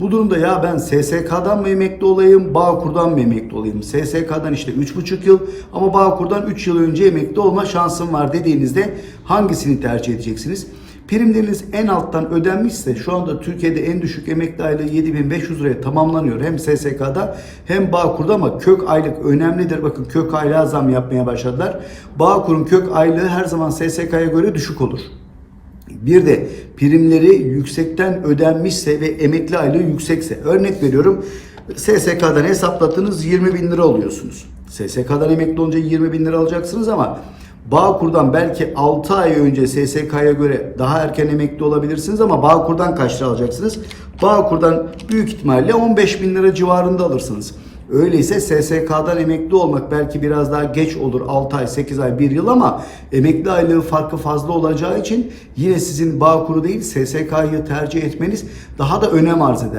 Bu durumda ya ben SSK'dan mı emekli olayım, Bağkur'dan mı emekli olayım? SSK'dan işte 3,5 yıl ama Bağkur'dan 3 yıl önce emekli olma şansım var dediğinizde hangisini tercih edeceksiniz? Primleriniz en alttan ödenmişse şu anda Türkiye'de en düşük emekli aylığı 7500 liraya tamamlanıyor. Hem SSK'da hem Bağkur'da ama kök aylık önemlidir. Bakın kök aylığa zam yapmaya başladılar. Bağkur'un kök aylığı her zaman SSK'ya göre düşük olur. Bir de primleri yüksekten ödenmişse ve emekli aylığı yüksekse örnek veriyorum SSK'dan hesaplattığınız 20 bin lira alıyorsunuz. SSK'dan emekli olunca 20 bin lira alacaksınız ama Bağkur'dan belki 6 ay önce SSK'ya göre daha erken emekli olabilirsiniz ama Bağkur'dan kaç lira alacaksınız? Bağkur'dan büyük ihtimalle 15 bin lira civarında alırsınız. Öyleyse SSK'dan emekli olmak belki biraz daha geç olur 6 ay, 8 ay, 1 yıl ama emekli aylığı farkı fazla olacağı için yine sizin Bağkur'u değil SSK'yı tercih etmeniz daha da önem arz eder.